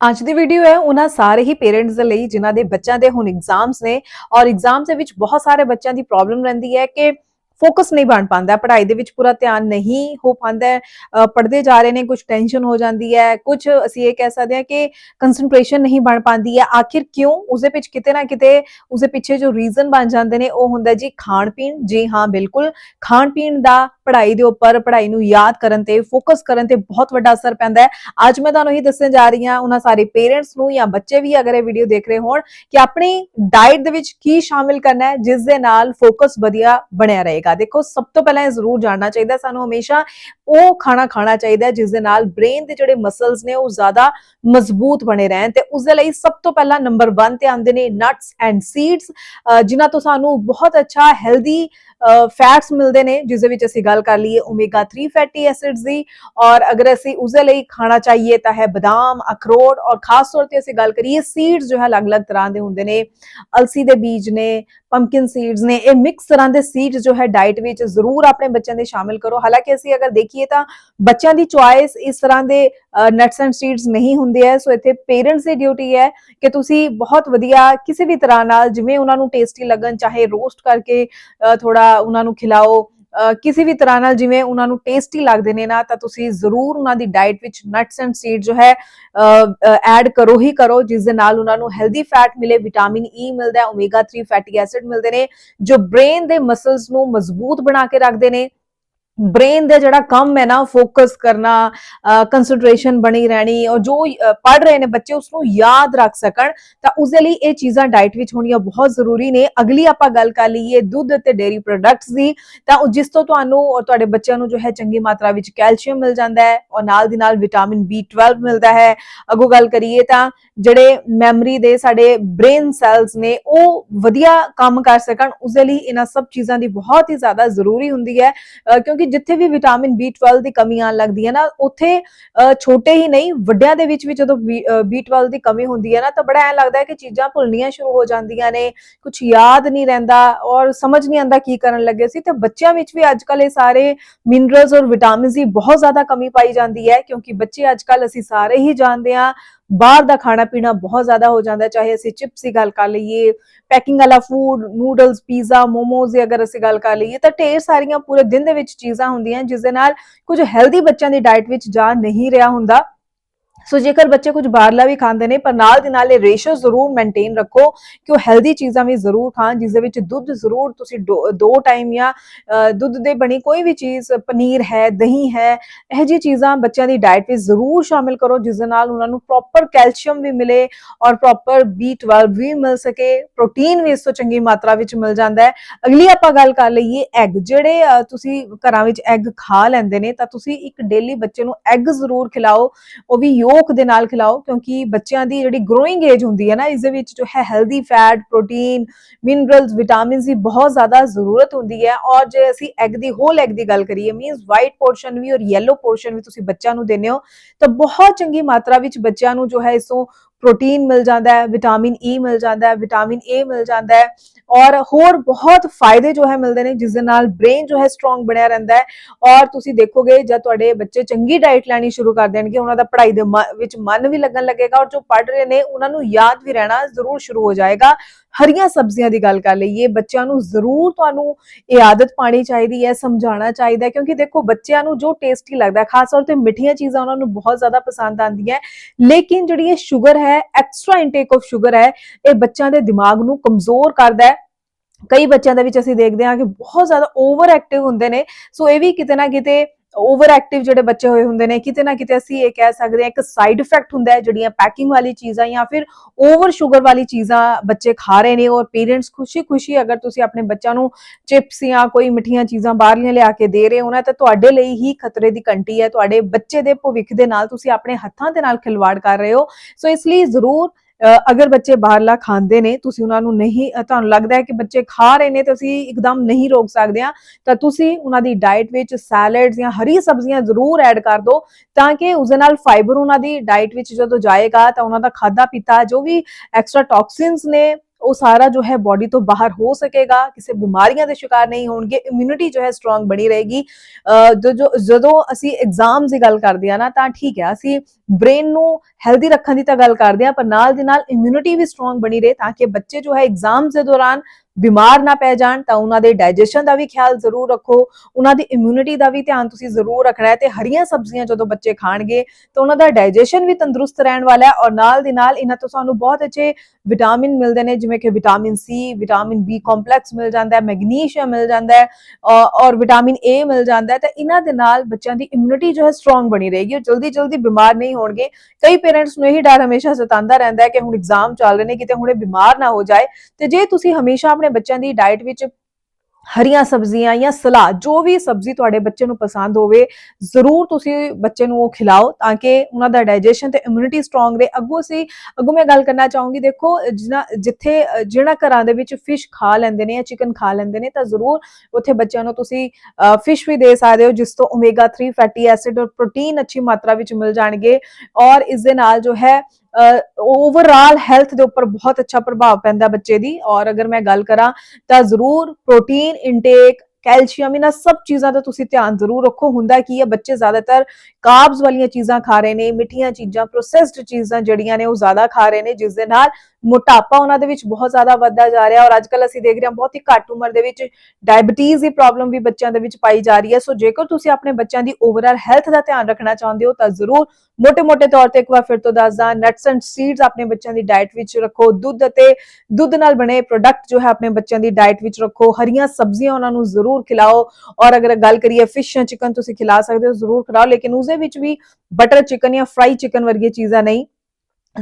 ਅੱਜ ਦੀ ਵੀਡੀਓ ਹੈ, ਉਹਨਾਂ ਸਾਰੇ ਹੀ ਪੇਰੈਂਟਸ ਦੇ ਲਈ, ਜਿਨ੍ਹਾਂ ਦੇ ਬੱਚਿਆਂ ਦੇ ਹੁਣ ਐਗਜ਼ਾਮਸ ਨੇ ਔਰ ਐਗਜ਼ਾਮਸ ਦੇ ਵਿੱਚ ਬਹੁਤ ਸਾਰੇ ਬੱਚਿਆਂ ਦੀ ਪ੍ਰੋਬਲਮ ਰਹਿੰਦੀ ਹੈ ਕਿ ਫੋਕਸ ਨਹੀਂ ਬਣ ਪਾਉਂਦਾ, ਪੜ੍ਹਾਈ ਦੇ ਵਿੱਚ ਪੂਰਾ ਧਿਆਨ ਨਹੀਂ ਹੋ ਪਾਉਂਦਾ ਪੜ੍ਹਦੇ ਜਾ ਰਹੇ ਨੇ ਕੁਝ ਟੈਨਸ਼ਨ ਹੋ ਜਾਂਦੀ ਹੈ ਕੁਝ ਅਸੀਂ ਇਹ ਕਹਿ ਸਕਦੇ ਹਾਂ ਕਿ ਕੰਸੈਂਟ੍ਰੇਸ਼ਨ ਨਹੀਂ ਬਣ ਪਾਉਂਦੀ ਹੈ, ਆਖਿਰ ਕਿਉਂ? ਉਸਦੇ ਪਿੱਛੇ ਕਿਤੇ ਨਾ ਕਿਤੇ ਉਸਦੇ ਪਿੱਛੇ ਜੋ ਰੀਜ਼ਨ ਬਣ ਜਾਂਦੇ ਨੇ, ਉਹ ਹੁੰਦਾ ਜੀ ਖਾਣ ਪੀਣ ਜੀ ਹਾਂ, ਬਿਲਕੁਲ ਖਾਣ ਪੀਣ ਦਾ ਪੜ੍ਹਾਈ ਦੇ ਉੱਪਰ, ਪੜ੍ਹਾਈ ਨੂੰ ਯਾਦ ਕਰਨ ਤੇ ਫੋਕਸ ਕਰਨ ਤੇ ਬਹੁਤ ਵੱਡਾ ਅਸਰ ਪੈਂਦਾ ਹੈ। ਅੱਜ ਮੈਂ ਤੁਹਾਨੂੰ ਇਹ ਦੱਸਣ ਜਾ ਰਹੀ ਹਾਂ, ਉਹਨਾਂ ਸਾਰੇ ਪੇਰੈਂਟਸ ਨੂੰ ਜਾਂ ਬੱਚੇ ਵੀ ਅਗਰ ਇਹ ਵੀਡੀਓ ਦੇਖ ਰਹੇ ਹੋਣ ਕਿ ਆਪਣੀ ਡਾਈਟ ਦੇ ਵਿੱਚ ਕੀ ਸ਼ਾਮਿਲ ਕਰਨਾ ਹੈ, ਜਿਸ ਦੇ ਨਾਲ ਫੋਕਸ ਵਧੀਆ ਬਣਿਆ ਰਹੇਗਾ। ਦੇਖੋ, ਸਭ ਤੋਂ ਪਹਿਲਾਂ ਇਹ ਜ਼ਰੂਰ ਜਾਣਨਾ ਚਾਹੀਦਾ ਸਾਨੂੰ ਹਮੇਸ਼ਾ ਉਹ ਖਾਣਾ ਖਾਣਾ ਚਾਹੀਦਾ ਹੈ, ਜਿਸ ਦੇ ਨਾਲ ਬ੍ਰੇਨ ਦੇ ਜਿਹੜੇ ਮਸਲਸ ਨੇ ਉਹ ਜ਼ਿਆਦਾ ਮਜ਼ਬੂਤ ਬਣੇ ਰਹਿਣ ਤੇ ਉਸ ਦੇ ਲਈ ਸਭ ਤੋਂ ਪਹਿਲਾਂ ਨੰਬਰ 1 ਤੇ ਆਉਂਦੇ ਨੇ ਨਟਸ ਐਂਡ ਸੀਡਸ ਜਿਨ੍ਹਾਂ ਤੋਂ ਸਾਨੂੰ ਬਹੁਤ ਅੱਛਾ ਹੈਲਦੀ ਫੈਟਸ ਮਿਲਦੇ ਨੇ ਜਿਸ ਦੇ ਵਿੱਚ ਅਸੀਂ ਗੱਲ ਕਰ ਲਈਏ ਓਮੇਗਾ 3 ਫੈਟੀ ਐਸਿਡਸ ਦੀ ਔਰ ਅਗਰ ਅਸੀਂ ਉਸ ਦੇ ਲਈ ਖਾਣਾ ਚਾਹੀਏ ਤਾਂ ਹੈ ਬਦਾਮ, ਅਖਰੋਟ ਔਰ ਖਾਸ ਤੌਰ ਤੇ ਅਸੀਂ ਗੱਲ ਕਰੀਏ ਸੀਡਸ ਜੋ ਹੈ ਅਲੱਗ-ਅਲੱਗ ਤਰ੍ਹਾਂ ਦੇ ਹੁੰਦੇ ਨੇ, ਅਲਸੀ ਦੇ ਬੀਜ ਨੇ ਪੰਪਕਿਨ ਸੀਡਸ ਨੇ, ਇਹ ਮਿਕਸ ਤਰ੍ਹਾਂ ਦੇ ਸੀਡਸ ਜੋ ਹੈ ਡਾਈਟ ਵਿੱਚ ਜ਼ਰੂਰ ਆਪਣੇ ਬੱਚਿਆਂ ਦੇ ਸ਼ਾਮਿਲ ਕਰੋ। ਹਾਲਾਂਕਿ ਅਸੀਂ ਅਗਰ ਦੇਖੀਏ ਤਾਂ ਬੱਚਿਆਂ ਦੀ ਚੁਆਇਸ ਇਸ ਤਰ੍ਹਾਂ ਦੇ ਨਟਸ ਐਂਡ ਸੀਡਸ ਨਹੀਂ ਹੁੰਦੇ ਹੈ। ਸੋ ਇੱਥੇ ਪੇਰੈਂਟਸ ਦੀ ਡਿਊਟੀ ਹੈ ਕਿ ਤੁਸੀਂ ਬਹੁਤ ਵਧੀਆ ਕਿਸੇ ਵੀ ਤਰ੍ਹਾਂ ਨਾਲ ਜਿਵੇਂ ਉਹਨਾਂ ਨੂੰ ਟੇਸਟੀ ਲੱਗਣ, ਚਾਹੇ ਰੋਸਟ ਕਰਕੇ ਥੋੜਾ ਉਹਨਾਂ ਨੂੰ ਖਿਲਾਓ ਕਿਸੇ ਵੀ ਤਰ੍ਹਾਂ ਨਾਲ ਜਿਵੇਂ ਉਹਨਾਂ ਨੂੰ ਟੇਸਟੀ ਲੱਗਦੇ ਨੇ ਨਾ, ਤਾਂ ਤੁਸੀਂ ਜ਼ਰੂਰ ਉਹਨਾਂ ਦੀ ਡਾਈਟ ਵਿੱਚ ਨਟਸ ਐਂਡ ਸੀਡ ਜੋ ਹੈ ਐਡ ਕਰੋ ਹੀ ਕਰੋ, ਜਿਸ ਦੇ ਨਾਲ ਉਹਨਾਂ ਨੂੰ ਹੈਲਦੀ ਫੈਟ ਮਿਲੇ ਵਿਟਾਮਿਨ ਈ e ਮਿਲਦਾ ਹੈ ਓਮੇਗਾ 3 ਫੈਟੀ ਐਸਿਡ ਮਿਲਦੇ ਨੇ, ਜੋ ਬ੍ਰੇਨ ਦੇ ਮਸਲਸ ਨੂੰ ਮਜ਼ਬੂਤ ਬਣਾ ਕੇ ਰੱਖਦੇ ਨੇ। ਬ੍ਰੇਨ ਦਾ ਜਿਹੜਾ ਕੰਮ ਹੈ ਨਾ ਫੋਕਸ ਕਰਨਾ ਕੰਸੈਂਟਰੇਸ਼ਨ ਬਣੀ ਰਹਿਣੀ, ਔਰ ਜੋ ਪੜ ਰਹੇ ਨੇ ਬੱਚੇ ਉਸ ਨੂੰ ਯਾਦ ਰੱਖ ਸਕਣ, ਤਾਂ ਉਸ ਦੇ ਲਈ ਇਹ ਚੀਜ਼ਾਂ ਡਾਈਟ ਵਿੱਚ ਹੋਣੀਆਂ ਬਹੁਤ ਜ਼ਰੂਰੀ ਨੇ। ਅਗਲੀ ਆਪਾਂ ਗੱਲ ਕਰ ਲਈਏ ਦੁੱਧ ਅਤੇ ਡੇਰੀ ਪ੍ਰੋਡਕਟਸ ਦੀ, ਤਾਂ ਜਿਸ ਤੋਂ ਤੁਹਾਨੂੰ, ਔਰ ਤੁਹਾਡੇ ਬੱਚਿਆਂ ਨੂੰ ਜੋ ਹੈ ਚੰਗੀ ਮਾਤਰਾ ਵਿੱਚ ਕੈਲਸ਼ੀਅਮ ਮਿਲ ਜਾਂਦਾ ਹੈ, ਔਰ ਨਾਲ ਦੀ ਨਾਲ ਵਿਟਾਮਿਨ B12 ਮਿਲਦਾ ਹੈ। ਅਗੋ ਗੱਲ ਕਰੀਏ ਤਾਂ ਜਿਹੜੇ ਮੈਮਰੀ ਦੇ ਸਾਡੇ ਬ੍ਰੇਨ ਸੈਲਸ ਨੇ, ਉਹ ਵਧੀਆ ਕੰਮ ਕਰ ਸਕਣ ਉਸ ਦੇ ਲਈ ਇਹਨਾਂ ਸਭ ਚੀਜ਼ਾਂ ਦੀ ਬਹੁਤ ਹੀ ਜ਼ਿਆਦਾ ਜ਼ਰੂਰੀ ਹੁੰਦੀ ਹੈ ਕਿਉਂਕਿ ਕਿਉਂਕਿ ਜਿੱਥੇ ਵੀ ਵਿਟਾਮਿਨ B12 ਦੀ ਕਮੀ ਆਉਣ ਲੱਗਦੀ ਹੈ ਨਾ, ਉੱਥੇ ਛੋਟੇ ਹੀ ਨਹੀਂ, ਵੱਡਿਆਂ ਦੇ ਵਿੱਚ ਵੀ ਜਦੋਂ B12 ਦੀ ਕਮੀ ਹੁੰਦੀ ਹੈ ਨਾ, ਤਾਂ ਬੜਾ ਐ ਲੱਗਦਾ ਹੈ ਕਿ ਚੀਜ਼ਾਂ ਭੁੱਲਣੀਆਂ ਸ਼ੁਰੂ ਹੋ ਜਾਂਦੀਆਂ ਨੇ ਕੁਝ ਯਾਦ ਨਹੀਂ ਰਹਿੰਦਾ ਔਰ ਸਮਝ ਨਹੀਂ ਆਉਂਦਾ ਕੀ ਕਰਨ ਲੱਗੇ ਸੀ, ਤੇ ਬੱਚਿਆਂ ਵਿੱਚ ਵੀ ਅੱਜ ਕੱਲ ਇਹ ਸਾਰੇ ਮਿਨਰਲਸ ਔਰ ਵਿਟਾਮਿਨਸ ਦੀ ਬਹੁਤ ਜ਼ਿਆਦਾ ਕਮੀ ਪਾਈ ਜਾਂਦੀ ਹੈ, ਕਿਉਂਕਿ ਬੱਚੇ ਅੱਜ ਕੱਲ ਅਸੀਂ ਸਾਰੇ ਹੀ ਜਾਣਦੇ ਹਾਂ ਬਾਹਰ ਦਾ ਖਾਣਾ ਪੀਣਾ ਬਹੁਤ ਜ਼ਿਆਦਾ ਹੋ ਜਾਂਦਾ ਚਾਹੇ ਅਸੀਂ ਚਿਪਸ ਦੀ ਗੱਲ ਕਰ ਲਈਏ, ਪੈਕਿੰਗ ਵਾਲਾ ਫੂਡ ਨੂਡਲਸ ਪੀਜ਼ਾ ਮੋਮੋਜ਼ ਦੀ ਅਗਰ ਅਸੀਂ ਗੱਲ ਕਰ ਲਈਏ ਤਾਂ ਢੇਰ ਸਾਰੀਆਂ ਪੂਰੇ ਦਿਨ ਦੇ ਵਿੱਚ ਚੀਜ਼ਾਂ ਹੁੰਦੀਆਂ ਜਿਸ ਦੇ ਨਾਲ ਕੁਝ ਹੈਲਦੀ ਬੱਚਿਆਂ ਦੀ ਡਾਈਟ ਵਿੱਚ ਜਾ ਨਹੀਂ ਰਿਹਾ ਹੁੰਦਾ। ਸੋ ਜੇਕਰ ਬੱਚੇ ਕੁਝ ਬਾਹਰਲਾ ਵੀ ਖਾਂਦੇ ਨੇ, ਪਰ ਨਾਲ ਦੀ ਨਾਲ ਇਹ ਰੇਸ਼ੋ ਜ਼ਰੂਰ ਮੇਨਟੇਨ ਰੱਖੋ ਕਿ ਉਹ ਹੈਲਦੀ ਚੀਜ਼ਾਂ ਵੀ ਜ਼ਰੂਰ ਖਾਣ, ਜਿਸ ਦੇ ਵਿੱਚ ਦੁੱਧ ਜ਼ਰੂਰ ਤੁਸੀਂ ਦੋ- ਦੋ ਟਾਈਮ ਜਾਂ ਦੁੱਧ ਦੇ ਬਣੀ ਕੋਈ ਵੀ ਚੀਜ਼, ਪਨੀਰ ਹੈ, ਦਹੀਂ ਹੈ, ਇਹ ਜੀ ਚੀਜ਼ਾਂ ਬੱਚਿਆਂ ਦੀ ਡਾਈਟ ਵਿੱਚ ਜ਼ਰੂਰ ਸ਼ਾਮਿਲ ਕਰੋ, ਜਿਸ ਦੇ ਨਾਲ ਉਹਨਾਂ ਨੂੰ ਪ੍ਰੋਪਰ ਕੈਲਸ਼ੀਅਮ ਵੀ ਮਿਲੇ ਔਰ ਪ੍ਰੋਪਰ B12 ਵੀ ਮਿਲ ਸਕੇ ਪ੍ਰੋਟੀਨ ਵੀ ਇਸ ਤੋਂ ਚੰਗੀ ਮਾਤਰਾ ਵਿੱਚ ਮਿਲ ਜਾਂਦਾ ਹੈ। ਅਗਲੀ ਆਪਾਂ ਗੱਲ ਕਰ ਲਈਏ ਐਗ ਜਿਹੜੇ ਤੁਸੀਂ ਘਰਾਂ ਵਿੱਚ ਐਗ ਖਾ ਲੈਂਦੇ ਨੇ, ਤਾਂ ਤੁਸੀਂ ਇੱਕ ਡੇਲੀ ਬੱਚੇ ਨੂੰ ਐਗ ਜ਼ਰੂਰ ਖਿਲਾਓ, ਉਹ ਵੀ ਯੋਕ ਦੇ ਨਾਲ ਖਿਲਾਓ, ਕਿਉਂਕਿ ਬੱਚਿਆਂ ਦੀ ਜਿਹੜੀ ਗਰੋਇੰਗ ਏਜ ਹੁੰਦੀ ਹੈ ਨਾ, ਇਸ ਦੇ ਵਿੱਚ ਜੋ ਹੈ healthy fat protein minerals vitamins ਦੀ ਬਹੁਤ ਜ਼ਿਆਦਾ ਜ਼ਰੂਰਤ ਹੁੰਦੀ ਹੈ। ਔਰ ਜੇ ਅਸੀਂ ਐਗ ਦੀ ਹੋਲ ਐਗ ਦੀ ਗੱਲ ਕਰੀਏ ਮੀਨਸ ਵਾਈਟ ਪੋਰਸ਼ਨ ਵੀ ਔਰ ਯੈਲੋ ਪੋਰਸ਼ਨ ਵੀ ਤੁਸੀਂ ਬੱਚਿਆਂ ਨੂੰ ਦਿੰਦੇ ਹੋ, ਤਾਂ ਬਹੁਤ ਚੰਗੀ ਮਾਤਰਾ ਵਿੱਚ ਬੱਚਿਆਂ ਨੂੰ ਜੋ ਹੈ ਇਸੋਂ ਪ੍ਰੋਟੀਨ ਮਿਲ ਜਾਂਦਾ ਹੈ, ਵਿਟਾਮਿਨ ਈ ਮਿਲ ਜਾਂਦਾ ਹੈ, ਵਿਟਾਮਿਨ ਏ ਮਿਲ ਜਾਂਦਾ ਹੈ ਔਰ ਹੋਰ ਬਹੁਤ ਫਾਇਦੇ ਜੋ ਹੈ ਮਿਲਦੇ ਨੇ, ਜਿਸ ਦੇ ਨਾਲ ਬ੍ਰੇਨ ਜੋ ਹੈ ਸਟਰੋਂਗ ਬਣਿਆ ਰਹਿੰਦਾ ਹੈ ਔਰ ਤੁਸੀਂ ਦੇਖੋਗੇ ਜਦ ਤੁਹਾਡੇ ਬੱਚੇ ਚੰਗੀ ਡਾਈਟ ਲੈਣੀ ਸ਼ੁਰੂ ਕਰ ਦੇਣਗੇ, ਉਹਨਾਂ ਦਾ ਪੜ੍ਹਾਈ ਦੇ ਮ- ਵਿੱਚ ਮਨ ਵੀ ਲੱਗਣ ਲੱਗੇਗਾ ਔਰ ਜੋ ਪੜ੍ਹ ਰਹੇ ਨੇ, ਉਹਨਾਂ ਨੂੰ ਯਾਦ ਵੀ ਰਹਿਣਾ ਜ਼ਰੂਰ ਸ਼ੁਰੂ ਹੋ ਜਾਏਗਾ। ਹਰੀਆਂ ਸਬਜ਼ੀਆਂ ਦੀ ਗੱਲ ਕਰ ਲਈਏ, ਬੱਚਿਆਂ ਨੂੰ ਜ਼ਰੂਰ ਤੁਹਾਨੂੰ ਇਹ ਆਦਤ ਪਾਣੀ ਚਾਹੀਦੀ ਹੈ, ਸਮਝਾਉਣਾ ਚਾਹੀਦਾ ਕਿਉਂਕਿ ਦੇਖੋ ਬੱਚਿਆਂ ਨੂੰ ਜੋ ਟੇਸਟੀ ਲੱਗਦਾ ਖਾਸ ਤੌਰ ਤੇ ਮਿੱਠੀਆਂ ਚੀਜ਼ਾਂ ਉਹਨਾਂ ਨੂੰ ਬਹੁਤ ਜ਼ਿਆਦਾ ਪਸੰਦ ਆਉਂਦੀਆਂ ਲੇਕਿਨ ਜਿਹੜੀ ਇਹ ਸ਼ੂਗਰ ਹੈ ਐਕਸਟਰਾ ਇਨਟੇਕ ਆਫ ਸ਼ੂਗਰ ਹੈ, ਇਹ ਬੱਚਿਆਂ ਦੇ ਦਿਮਾਗ ਨੂੰ ਕਮਜ਼ੋਰ ਕਰਦਾ ਹੈ। ਕਈ ਬੱਚਿਆਂ ਦੇ ਵਿੱਚ ਅਸੀਂ ਦੇਖਦੇ ਹਾਂ ਕਿ ਬਹੁਤ ਜ਼ਿਆਦਾ ਓਵਰ ਐਕਟਿਵ ਹੁੰਦੇ ਨੇ, ਸੋ ਇਹ ਵੀ ਕਿਤੇ ਨਾ ਕਿਤੇ ਓਵਰ ਐਕਟਿਵ ਜਿਹੜੇ ਬੱਚੇ ਹੋਏ ਹੁੰਦੇ ਨੇ, ਕਿਤੇ ਨਾ ਕਿਤੇ ਅਸੀਂ ਇਹ ਕਹਿ ਸਕਦੇ ਹਾਂ, ਇੱਕ ਸਾਈਡ ਇਫੈਕਟ ਹੁੰਦਾ ਹੈ ਜਿਹੜੀਆਂ ਪੈਕਿੰਗ ਵਾਲੀ ਚੀਜ਼ਾਂ ਜਾਂ ਫਿਰ ਓਵਰ ਸ਼ੂਗਰ ਵਾਲੀ ਚੀਜ਼ਾਂ ਬੱਚੇ ਖਾ ਰਹੇ ਨੇ ਔਰ ਪੇਰੈਂਟਸ ਖੁਸ਼ੀ-ਖੁਸ਼ੀ ਅਗਰ ਤੁਸੀਂ ਆਪਣੇ ਬੱਚਿਆਂ ਨੂੰ ਚਿਪਸ ਜਾਂ ਕੋਈ ਮਿੱਠੀਆਂ ਚੀਜ਼ਾਂ ਬਾਹਰਲੀਆਂ ਲਿਆ ਕੇ ਦੇ ਰਹੇ ਹੋ ਨਾ, ਤਾਂ ਤੁਹਾਡੇ ਲਈ ਹੀ ਖਤਰੇ ਦੀ ਘੰਟੀ ਹੈ, ਤੁਹਾਡੇ ਬੱਚੇ ਦੇ ਭਵਿੱਖ ਦੇ ਨਾਲ ਤੁਸੀਂ ਆਪਣੇ ਹੱਥਾਂ ਦੇ ਨਾਲ ਖਿਲਵਾੜ ਕਰ ਰਹੇ ਹੋ। ਸੋ ਇਸ ਲਈ ਜ਼ਰੂਰ ਅਗਰ ਬੱਚੇ ਬਾਹਰਲਾ ਖਾਂਦੇ ਨੇ, ਤੁਸੀਂ ਉਹਨਾਂ ਨੂੰ ਨਹੀਂ ਤੁਹਾਨੂੰ ਲੱਗਦਾ ਹੈ ਕਿ ਬੱਚੇ ਖਾ ਰਹੇ ਨੇ ਤਾਂ ਅਸੀਂ ਇੱਕਦਮ ਨਹੀਂ ਰੋਕ ਸਕਦੇ ਆ ਤਾਂ ਤੁਸੀਂ ਉਹਨਾਂ ਦੀ ਡਾਈਟ ਵਿੱਚ ਸੈਲਡਸ ਜਾਂ ਹਰੀ ਸਬਜ਼ੀਆਂ ਜ਼ਰੂਰ ਐਡ ਕਰ ਦਿਓ, ਤਾਂ ਕਿ ਉਸ ਦੇ ਨਾਲ ਫਾਈਬਰ ਉਹਨਾਂ ਦੀ ਡਾਈਟ ਵਿੱਚ ਜਦੋਂ ਜਾਏਗਾ ਤਾਂ ਉਹਨਾਂ ਦਾ ਖਾਦਾ ਪੀਤਾ ਜੋ ਵੀ ਐਕਸਟਰਾ ਟੌਕਸਿਨਸ ਨੇ ਉਹ ਸਾਰਾ ਜੋ ਹੈ ਬਾਡੀ ਤੋਂ ਬਾਹਰ ਹੋ ਸਕੇਗਾ, ਕਿਸੇ ਬਿਮਾਰੀਆਂ ਦੇ ਸ਼ਿਕਾਰ ਨਹੀਂ ਹੋਣਗੇ ਇਮਿਊਨਿਟੀ ਜੋ ਹੈ ਸਟਰੋਂਗ ਬਣੀ ਰਹੇਗੀ। ਅਹ ਜੋ- ਜਦੋਂ ਅਸੀਂ ਐਗਜ਼ਾਮਸ ਦੀ ਗੱਲ ਕਰਦੇ ਆ ਨਾ, ਤਾਂ ਠੀਕ ਹੈ, ਅਸੀਂ ਬ੍ਰੇਨ ਨੂੰ ਹੈਲਦੀ ਰੱਖਣ ਦੀ ਤਾਂ ਗੱਲ ਕਰਦੇ ਆ ਪਰ ਨਾਲ ਦੀ ਨਾਲ ਇਮਿਊਨਿਟੀ ਵੀ ਸਟਰੋਂਗ ਬਣੀ ਰਹੇ ਤਾਂ ਕਿ ਬੱਚੇ ਜੋ ਹੈ ਐਗਜ਼ਾਮਸ ਦੇ ਦੌਰਾਨ ਬਿਮਾਰ ਨਾ ਪੈ ਜਾਣ, ਤਾਂ ਉਹਨਾਂ ਦੇ ਡਾਈਜੈਸ਼ਨ ਦਾ ਵੀ ਖਿਆਲ ਜ਼ਰੂਰ ਰੱਖੋ। ਉਹਨਾਂ ਦੀ ਇਮਿਊਨਿਟੀ ਦਾ ਵੀ ਧਿਆਨ ਤੁਸੀਂ ਜ਼ਰੂਰ ਰੱਖਣਾ ਹੈ ਤੇ ਹਰੀਆਂ ਸਬਜ਼ੀਆਂ ਜਦੋਂ ਬੱਚੇ ਖਾਣਗੇ, ਤਾਂ ਉਹਨਾਂ ਦਾ ਡਾਈਜੈਸ਼ਨ ਵੀ ਤੰਦਰੁਸਤ ਰਹਿਣ ਵਾਲਾ ਹੈ ਔਰ ਨਾਲ ਦੀ ਨਾਲ ਇਹਨਾਂ ਤੋਂ ਸਾਨੂੰ ਬਹੁਤ ਅੱਛੇ ਵਿਟਾਮਿਨ ਮਿਲਦੇ ਨੇ, ਜਿਵੇਂ ਕਿ vitamin C vitamin B complex ਮਿਲ ਜਾਂਦਾ ਹੈ ਮੈਗਨੀਸ਼ੀਅਮ ਮਿਲ ਜਾਂਦਾ ਹੈ ਔਰ ਵਿਟਾਮਿਨ ਏ ਮਿਲ ਜਾਂਦਾ ਹੈ, ਤਾਂ ਇਹਨਾਂ ਦੇ ਨਾਲ ਬੱਚਿਆਂ ਦੀ ਇਮਿਊਨਿਟੀ ਜੋ ਹੈ ਸਟਰੋਂਗ ਬਣੀ ਰਹੇਗੀ। ਉਹ ਜਲਦੀ ਜਲਦੀ ਬਿਮਾਰ ਨਹੀਂ ਹੋਣਗੇ। ਕਈ ਪੇਰੈਂਟਸ ਨੂੰ ਇਹ ਡਰ ਹਮੇਸ਼ਾ ਸਤਾਉਂਦਾ ਰਹਿੰਦਾ ਹੈ ਕਿ ਹੁਣ ਐਗਜ਼ਾਮ ਚੱਲ ਰਹੇ ਨੇ, ਕਿਤੇ ਹੁਣੇ ਬਿਮਾਰ ਨਾ ਹੋ ਜਾਏ। ਤੇ ਜੇ ਤੁਸੀਂ ਹਮੇਸ਼ਾ ਆਪਣੇ ਬੱਚਿਆਂ ਦੀ ਡਾਈਟ ਵਿੱਚ ਹਰੀਆਂ ਸਬਜ਼ੀਆਂ ਜਾਂ ਸਲਾਦ ਜੋ ਵੀ ਸਬਜ਼ੀ ਤੁਹਾਡੇ ਬੱਚੇ ਨੂੰ ਪਸੰਦ ਹੋਵੇ ਜ਼ਰੂਰ ਤੁਸੀਂ ਬੱਚੇ ਨੂੰ ਉਹ ਖਿਲਾਓ ਤਾਂ ਕਿ ਉਹਨਾਂ ਦਾ ਡਾਈਜੈਸ਼ਨ ਤੇ ਇਮਿਊਨਿਟੀ ਸਟਰੋਂਗ ਰਹੇ। ਅੱਗੋਂ ਅਸੀਂ ਅੱਗੋਂ ਮੈਂ ਗੱਲ ਕਰਨਾ ਚਾਹੂੰਗੀ ਦੇਖੋ ਜਿਨ੍ਹਾਂ ਜਿੱਥੇ ਅ, ਜਿਹੜਾ ਘਰਾਂ ਦੇ ਵਿੱਚ ਫਿਸ਼ ਖਾ ਲੈਂਦੇ ਨੇ ਜਾਂ ਚਿਕਨ ਖਾ ਲੈਂਦੇ ਨੇ ਤਾਂ ਜ਼ਰੂਰ ਉੱਥੇ ਬੱਚਿਆਂ ਨੂੰ ਤੁਸੀਂ ਫਿਸ਼ ਵੀ ਦੇ ਸਕਦੇ ਹੋ ਜਿਸ ਤੋਂ ਓਮੇਗਾ 3 ਫੈਟੀ ਐਸਿਡ ਔਰ ਪ੍ਰੋਟੀਨ ਅੱਛੀ ਮਾਤਰਾ ਵਿੱਚ ਮਿਲ ਜਾਣਗੇ। ਔਰ ਇਸ ਦੇ ਨਾਲ ਜੋ ਹੈ ਓਵਰਆਲ ਹੈਲਥ ਦੇ ਉੱਪਰ ਬਹੁਤ ਅੱਛਾ ਪ੍ਰਭਾਵ ਪੈਂਦਾ ਬੱਚੇ ਦੀ। ਔਰ ਅਗਰ ਮੈਂ ਗੱਲ ਕਰਾਂ ਤਾਂ ਜ਼ਰੂਰ ਪ੍ਰੋਟੀਨ ਇਨਟੇਕ ਕੈਲਸ਼ੀਅਮ ਇਹਨਾਂ ਸਭ ਚੀਜ਼ਾਂ ਦਾ ਤੁਸੀਂ ਧਿਆਨ ਜ਼ਰੂਰ ਰੱਖੋ। ਹੁੰਦਾ ਕੀ ਹੈ, ਬੱਚੇ ਜ਼ਿਆਦਾਤਰ ਕਾਰਬਸ ਵਾਲੀਆਂ ਚੀਜ਼ਾਂ ਖਾ ਰਹੇ ਨੇ, ਮਿੱਠੀਆਂ ਚੀਜ਼ਾਂ ਪ੍ਰੋਸੈਸਡ ਚੀਜ਼ਾਂ ਜਿਹੜੀਆਂ ਨੇ ਉਹ ਜ਼ਿਆਦਾ ਖਾ ਰਹੇ ਨੇ, ਜਿਸ ਦੇ ਨਾਲ ਮੋਟਾਪਾ ਉਹਨਾਂ ਦੇ ਵਿੱਚ ਬਹੁਤ ਜ਼ਿਆਦਾ ਵੱਧਦਾ ਜਾ ਰਿਹਾ ਔਰ ਅੱਜ ਅੱਜਕੱਲ ਅਸੀਂ ਦੇਖ ਰਹੇ ਹਾਂ ਬਹੁਤ ਹੀ ਘੱਟ ਉਮਰ ਦੇ ਵਿੱਚ ਡਾਇਬੀਟੀਜ਼ ਦੀ ਪ੍ਰੋਬਲਮ ਵੀ ਬੱਚਿਆਂ ਦੇ ਵਿੱਚ ਪਾਈ ਜਾ ਰਹੀ ਹੈ। ਸੋ ਜੇਕਰ ਤੁਸੀਂ ਆਪਣੇ ਬੱਚਿਆਂ ਦੀ ਓਵਰਆਲ ਹੈਲਥ ਦਾ ਧਿਆਨ ਰੱਖਣਾ ਚਾਹੁੰਦੇ ਹੋ ਤਾਂ ਜ਼ਰੂਰ ਮੋਟੇ ਮੋਟੇ ਤੌਰ ਤੇ ਇੱਕ ਵਾਰ ਫਿਰ ਤੋਂ ਦੱਸਦਾ ਨਟਸ ਐਂਡ ਸੀਡਸ ਆਪਣੇ ਬੱਚਿਆਂ ਦੀ ਡਾਈਟ ਵਿੱਚ ਰੱਖੋ। ਦੁੱਧ ਅਤੇ ਦੁੱਧ ਨਾਲ ਬਣੇ ਪ੍ਰੋਡਕਟ ਜੋ ਹੈ ਆਪਣੇ ਬੱਚਿਆਂ ਦੀ ਡਾਈਟ ਵਿੱਚ ਰੱਖੋ। ਹਰੀਆਂ ਸਬਜ਼ੀਆਂ ਉਹਨਾਂ ਨੂੰ ਜ਼ਰੂਰ ਖਿਲਾਓ ਔਰ ਅਗਰ ਗੱਲ ਕਰੀਏ ਫਿਸ਼ ਜਾਂ ਚਿਕਨ ਤੁਸੀਂ ਖਿਲਾ ਸਕਦੇ ਹੋ, ਜ਼ਰੂਰ ਖਿਲਾਓ। ਲੇਕਿਨ ਉਸ ਵਿੱਚ ਵੀ ਬਟਰ ਚਿਕਨ ਜਾਂ ਫਰਾਈ ਚਿਕਨ ਵਰਗੀਆਂ ਚੀਜ਼ਾਂ ਨਹੀਂ।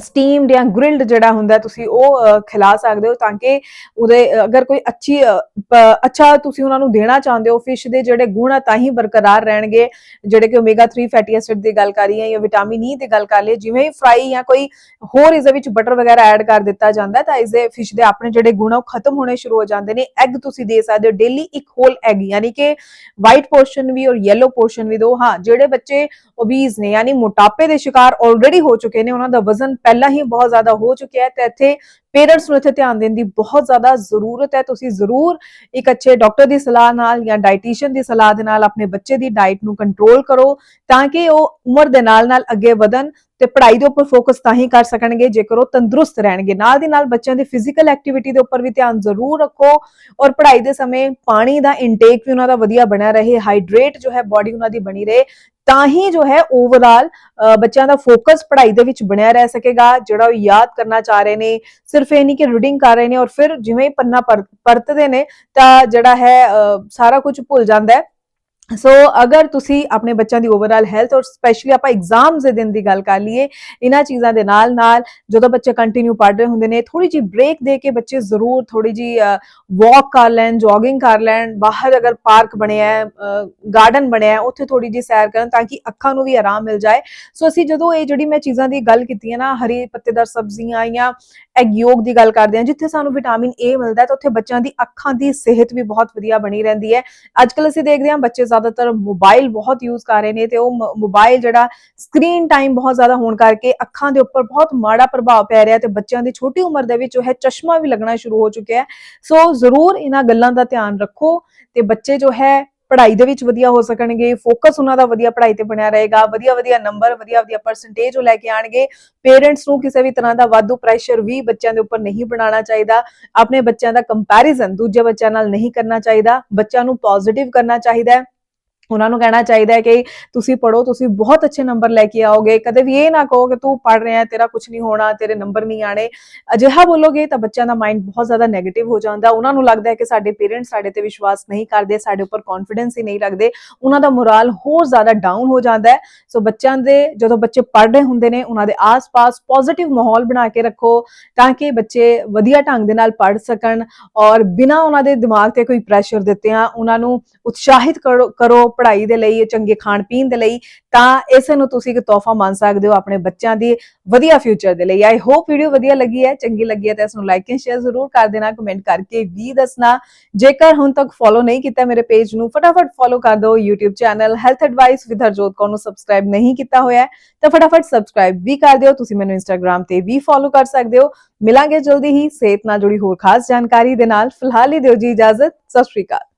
ਸਟੀਮਡ ਜਾਂ ਗ੍ਰਿਲਡ ਜਿਹੜਾ ਹੁੰਦਾ, ਤੁਸੀਂ ਉਹ ਖਿਲਾ ਸਕਦੇ ਹੋ ਤਾਂ ਕਿ ਉਹਦੇ ਅਗਰ ਕੋਈ ਅੱਛੀ ਅੱਛਾ ਤੁਸੀਂ ਉਹਨਾਂ ਨੂੰ ਦੇਣਾ ਚਾਹੁੰਦੇ ਹੋ ਫਿਸ਼ ਦੇ ਜਿਹੜੇ ਗੁਣ ਆ ਤਾਂ ਹੀ ਬਰਕਰਾਰ ਰਹਿਣਗੇ। ਜਿਹੜੇ ਕਿ ਓਮੇਗਾ 3 ਫੈਟੀ ਐਸਿਡ ਦੀ ਗੱਲ ਕਰ ਰਹੀ ਜਾਂ ਵਿਟਾਮਿਨ ਈ e ਦੀ ਗੱਲ ਕਰ ਲਈ ਜਿਵੇਂ ਹੀ ਫਰਾਈ ਜਾਂ ਕੋਈ ਹੋਰ ਇਸ ਦੇ ਵਿੱਚ ਬਟਰ ਵਗੈਰਾ ਐਡ ਕਰ ਦਿੱਤਾ ਜਾਂਦਾ ਤਾਂ ਇਸ ਦੇ ਫਿਸ਼ ਦੇ ਆਪਣੇ ਜਿਹੜੇ ਗੁਣ ਆ ਉਹ ਖਤਮ ਹੋਣੇ ਸ਼ੁਰੂ ਹੋ ਜਾਂਦੇ ਨੇ। ਐਗ ਤੁਸੀਂ ਦੇ ਸਕਦੇ ਹੋ ਡੇਲੀ ਇੱਕ ਹੋਲ ਐਗ ਯਾਨੀ ਕਿ ਵਾਈਟ ਪੋਰਸ਼ਨ ਵੀ ਔਰ ਯੈਲੋ ਪੋਰਸ਼ਨ ਵੀ ਦੋ। ਹਾਂ, ਜਿਹੜੇ ਬੱਚੇ ਓਬੀਜ਼ ਨੇ, ਯਾਨੀ ਮੋਟਾਪੇ ਦੇ ਸ਼ਿਕਾਰ ਆਲਰੇਡੀ ਹੋ ਚੁੱਕੇ ਨੇ, ਉਹਨਾਂ ਦਾ ਵਜ਼ਨ ਪਹਿਲਾਂ ਹੀ ਬਹੁਤ ਜ਼ਿਆਦਾ ਹੋ ਚੁੱਕਿਆ ਹੈ, ਤੇ ਇੱਥੇ ਪੇਰੈਂਟਸ ਨੂੰ ਇੱਥੇ ਧਿਆਨ ਦੇਣ ਦੀ ਬਹੁਤ ਜ਼ਿਆਦਾ ਜ਼ਰੂਰਤ ਹੈ। ਤੁਸੀਂ ਜ਼ਰੂਰ ਇੱਕ ਅੱਛੇ ਡਾਕਟਰ ਦੀ ਸਲਾਹ ਨਾਲ ਜਾਂ ਡਾਈਟੀਸ਼ੀਅਨ ਦੀ ਸਲਾਹ ਦੇ ਨਾਲ ਆਪਣੇ ਬੱਚੇ ਦੀ ਡਾਈਟ ਨੂੰ ਕੰਟਰੋਲ ਕਰੋ, ਤਾਂ ਕਿ ਉਹ ਉਮਰ ਦੇ ਨਾਲ ਨਾਲ ਅੱਗੇ ਵਧਣ ਤੇ ਪੜ੍ਹਾਈ ਦੇ ਉੱਪਰ ਫੋਕਸ ਤਾਂ ਹੀ ਕਰ ਸਕਣਗੇ, ਜੇਕਰ ਉਹ ਤੰਦਰੁਸਤ ਰਹਿਣਗੇ। ਨਾਲ ਦੀ ਨਾਲ ਬੱਚਿਆਂ ਦੀ ਫਿਜ਼ੀਕਲ ਐਕਟੀਵਿਟੀ ਦੇ ਉੱਪਰ ਵੀ ਧਿਆਨ ਜ਼ਰੂਰ ਰੱਖੋ ਔਰ ਪੜ੍ਹਾਈ ਦੇ ਸਮੇਂ ਪਾਣੀ ਦਾ ਇਨਟੇਕ ਵੀ ਉਹਨਾਂ ਦਾ ਵਧੀਆ ਬਣਿਆ ਰਹੇ ਹਾਈਡਰੇਟ ਜੋ ਹੈ ਬਾਡੀ ਉਹਨਾਂ ਦੀ ਬਣੀ ਰਹੇ ਤਾਂ ਹੀ ਜੋ ਹੈ ਓਵਰਆਲ ਬੱਚਿਆਂ ਦਾ ਫੋਕਸ ਪੜ੍ਹਾਈ ਦੇ ਵਿੱਚ ਬਣਿਆ ਰਹਿ ਸਕੇਗਾ ਜਿਹੜਾ ਉਹ ਯਾਦ ਕਰਨਾ ਚਾਹ ਰਹੇ ਨੇ ਸਿਰਫ ਇਹ ਨਹੀਂ ਕਿ ਰੀਡਿੰਗ ਕਰ ਰਹੇ ਨੇ ਔਰ ਫਿਰ ਜਿਵੇਂ ਹੀ ਪੰਨਾ ਪਰ- ਪਰਤਦੇ ਨੇ ਤਾਂ ਜਿਹੜਾ ਹੈ ਅ, ਸਾਰਾ ਕੁਝ ਭੁੱਲ ਜਾਂਦਾ ਹੈ। ਸੋ ਅਗਰ ਤੁਸੀਂ ਆਪਣੇ ਬੱਚਿਆਂ ਦੀ ਓਵਰਆਲ ਹੈਲਥ ਔਰ ਸਪੈਸ਼ਲੀ ਆਪਾਂ ਐਗਜ਼ਾਮਸ ਦੇ ਦਿਨ ਦੀ ਗੱਲ ਕਰ ਲਈਏ ਇਹਨਾਂ ਚੀਜ਼ਾਂ ਦੇ ਨਾਲ ਨਾਲ ਜਦੋਂ ਬੱਚੇ ਕੰਟੀਨਿਊ ਪੜ੍ਹ ਰਹੇ ਹੁੰਦੇ ਨੇ ਥੋੜੀ ਜੀ ਬ੍ਰੇਕ ਦੇ ਕੇ ਬੱਚੇ ਜ਼ਰੂਰ ਥੋੜੀ ਜੀ ਵਾਕ ਕਰ ਲੈਣ ਜੋਗਿੰਗ ਕਰ ਲੈਣ, ਬਾਹਰ ਅਗਰ ਪਾਰਕ ਬਣਿਆ ਹੈ ਗਾਰਡਨ ਬਣਿਆ ਹੈ, ਉੱਥੇ ਥੋੜੀ ਜੀ ਸੈਰ ਕਰਨ ਤਾਂ ਕਿ ਅੱਖਾਂ ਨੂੰ ਵੀ ਆਰਾਮ ਮਿਲ ਜਾਏ। ਸੋ ਅਸੀਂ ਜਦੋਂ ਇਹ ਜਿਹੜੀ ਮੈਂ ਚੀਜ਼ਾਂ ਦੀ ਗੱਲ ਕੀਤੀ ਹੈ ਨਾ, ਹਰੀ ਪੱਤੇਦਾਰ ਸਬਜ਼ੀਆਂ ਜਾਂ ਐਗ ਯੋਗ ਦੀ ਗੱਲ ਕਰਦੇ ਹਾਂ, ਜਿੱਥੇ ਸਾਨੂੰ ਵਿਟਾਮਿਨ ਏ ਮਿਲਦਾ ਹੈ, ਤਾਂ ਉੱਥੇ ਬੱਚਿਆਂ ਦੀ ਅੱਖਾਂ ਦੀ ਸਿਹਤ ਵੀ ਬਹੁਤ ਵਧੀਆ ਬਣੀ ਰਹਿੰਦੀ ਹੈ। ਅੱਜ ਅੱਜਕੱਲ ਅਸੀਂ ਦੇਖਦੇ ਹਾਂ ਬੱਚੇ ਜ਼ਿਆਦਾਤਰ ਮੋਬਾਈਲ ਬਹੁਤ ਯੂਜ਼ ਕਰ ਰਹੇ ਨੇ ਤੇ ਉਹ ਮੋਬਾਈਲ ਜਿਹੜਾ ਸਕਰੀਨ ਟਾਈਮ ਬਹੁਤ ਜ਼ਿਆਦਾ ਹੋਣ ਕਰਕੇ ਅੱਖਾਂ ਦੇ ਉੱਪਰ ਬਹੁਤ ਮਾੜਾ ਪ੍ਰਭਾਵ ਪੈ ਰਿਹਾ ਤੇ ਬੱਚਿਆਂ ਦੀ ਛੋਟੀ ਉਮਰ ਦੇ ਵਿੱਚ ਜੋ ਹੈ ਚਸ਼ਮਾ ਵੀ ਲੱਗਣਾ ਸ਼ੁਰੂ ਹੋ ਚੁੱਕਿਆ ਹੈ। ਸੋ ਜ਼ਰੂਰ ਇਹਨਾਂ ਗੱਲਾਂ ਦਾ ਧਿਆਨ ਰੱਖੋ ਤੇ ਬੱਚੇ ਜੋ ਹੈ ਪੜ੍ਹਾਈ ਦੇ ਵਿੱਚ ਵਧੀਆ ਹੋ ਸਕਣਗੇ ਫੋਕਸ ਉਹਨਾਂ ਦਾ ਵਧੀਆ ਪੜ੍ਹਾਈ ਤੇ ਬਣਿਆ ਰਹੇਗਾ, ਵਧੀਆ ਵਧੀਆ ਨੰਬਰ ਵਧੀਆ ਵਧੀਆ ਪਰਸੈਂਟੇਜ ਉਹ ਲੈ ਕੇ ਆਣਗੇ। ਪੇਰੈਂਟਸ ਨੂੰ ਕਿਸੇ ਵੀ ਤਰ੍ਹਾਂ ਦਾ ਵਾਧੂ ਪ੍ਰੈਸ਼ਰ ਵੀ ਬੱਚਿਆਂ ਦੇ ਉੱਪਰ ਨਹੀਂ ਬਣਾਉਣਾ ਚਾਹੀਦਾ। ਆਪਣੇ ਬੱਚਿਆਂ ਦਾ ਕੰਪੈਰੀਜ਼ਨ ਦੂਜੇ ਬੱਚਿਆਂ ਨਾਲ ਨਹੀਂ ਕਰਨਾ ਚਾਹੀਦਾ। ਬੱਚਿਆਂ ਨੂੰ ਪੋਜ਼ਿਟਿਵ ਕਰਨਾ ਚਾਹੀਦਾ ਹੈ। ਉਹਨਾਂ ਨੂੰ ਕਹਿਣਾ ਚਾਹੀਦਾ ਹੈ ਕਿ ਤੁਸੀਂ ਪੜੋ ਤੁਸੀਂ ਬਹੁਤ ਅੱਛੇ ਨੰਬਰ ਲੈ ਕੇ ਆਓਗੇ। ਕਦੇ ਵੀ ਇਹ ਨਾ ਕਹੋ ਕਿ ਤੂੰ ਪੜ ਰਿਹਾ ਹੈ, ਤੇਰਾ ਕੁਝ ਨਹੀਂ ਹੋਣਾ, ਤੇਰੇ ਨੰਬਰ ਨਹੀਂ ਆਣੇ ਅਜਿਹਾ ਬੋਲੋਗੇ ਤਾਂ ਬੱਚਿਆਂ ਦਾ ਮਾਈਂਡ ਬਹੁਤ ਜ਼ਿਆਦਾ 네ਗੇਟਿਵ ਹੋ ਜਾਂਦਾ। ਉਹਨਾਂ ਨੂੰ ਲੱਗਦਾ ਹੈ ਕਿ ਸਾਡੇ ਪੇਰੈਂਟਸ ਸਾਡੇ ਤੇ ਵਿਸ਼ਵਾਸ ਨਹੀਂ ਕਰਦੇ, ਸਾਡੇ ਉੱਪਰ ਕੌਨਫੀਡੈਂਸ ਹੀ ਨਹੀਂ ਰੱਖਦੇ। ਉਹਨਾਂ ਦਾ ਮੋਰਲ ਹੋਰ ਜ਼ਿਆਦਾ ਡਾਊਨ ਹੋ ਜਾਂਦਾ ਹੈ। ਸੋ ਬੱਚਿਆਂ ਦੇ, ਜਦੋਂ ਬੱਚੇ ਪੜ ਰਹੇ ਹੁੰਦੇ ਨੇ, ਉਹਨਾਂ ਦੇ ਆਸ-ਪਾਸ ਪੋਜ਼ਿਟਿਵ ਮਾਹੌਲ ਬਣਾ ਕੇ ਰੱਖੋ ਤਾਂ ਕਿ ਬੱਚੇ ਵਧੀਆ ਢੰਗ ਦੇ ਨਾਲ ਪੜ ਸਕਣ ਔਰ ਬਿਨਾਂ ਉਹਨਾਂ ਦੇ ਦਿਮਾਗ ਤੇ ਕੋਈ ਪ੍ਰੈਸ਼ਰ ਦਿੱਤੇ ਆ ਉਹਨਾਂ ਨੂੰ ਉਤਸ਼ਾਹਿਤ ਕਰੋ ਕਰੋ ਪੜ੍ਹਾਈ ਦੇ ਲਈ ਚੰਗੇ ਖਾਣ ਪੀਣ ਦੇ ਲਈ, ਤਾਂ ਇਸ ਨੂੰ ਤੁਸੀਂ ਇੱਕ ਤੋਹਫਾ ਮੰਨ ਸਕਦੇ ਹੋ ਆਪਣੇ ਬੱਚਿਆਂ ਦੀ ਵਧੀਆ ਫਿਊਚਰ ਦੇ ਲਈ। ਆਈ ਹੋਪ ਵੀਡੀਓ ਵਧੀਆ ਲੱਗੀ ਹੈ, ਚੰਗੀ ਲੱਗੀ ਹੈ ਤਾਂ ਇਸ ਨੂੰ ਲਾਈਕ ਐਂਡ ਸ਼ੇਅਰ ਜ਼ਰੂਰ ਕਰ ਦੇਣਾ ਕਮੈਂਟ ਕਰਕੇ ਵੀ ਦੱਸਣਾ। ਜੇਕਰ ਹੁਣ ਤੱਕ ਫੋਲੋ ਨਹੀਂ ਕੀਤਾ ਮੇਰੇ ਪੇਜ ਨੂੰ, ਫਟਾਫਟ ਫੋਲੋ ਕਰ ਦਿਓ YouTube channel health advice with Harjot Kaur ਨੂੰ ਸਬਸਕ੍ਰਾਈਬ ਨਹੀਂ ਕੀਤਾ ਹੋਇਆ ਤਾਂ ਫਟਾਫਟ ਸਬਸਕ੍ਰਾਈਬ ਵੀ ਕਰ ਦਿਓ, ਤੁਸੀਂ ਮੈਨੂੰ Instagram ਤੇ ਵੀ ਫੋਲੋ ਕਰ ਸਕਦੇ ਹੋ। ਮਿਲਾਂਗੇ ਜਲਦੀ ਹੀ, ਸਿਹਤ ਨਾਲ ਜੁੜੀ ਹੋਰ ਖਾਸ ਜਾਣਕਾਰੀ ਦੇ ਨਾਲ। ਫਿਲਹਾਲ ਹੀ ਦਿਓ ਜੀ ਇਜਾਜ਼ਤ, ਸਤਿ ਸ਼੍ਰੀ ਅਕਾਲ।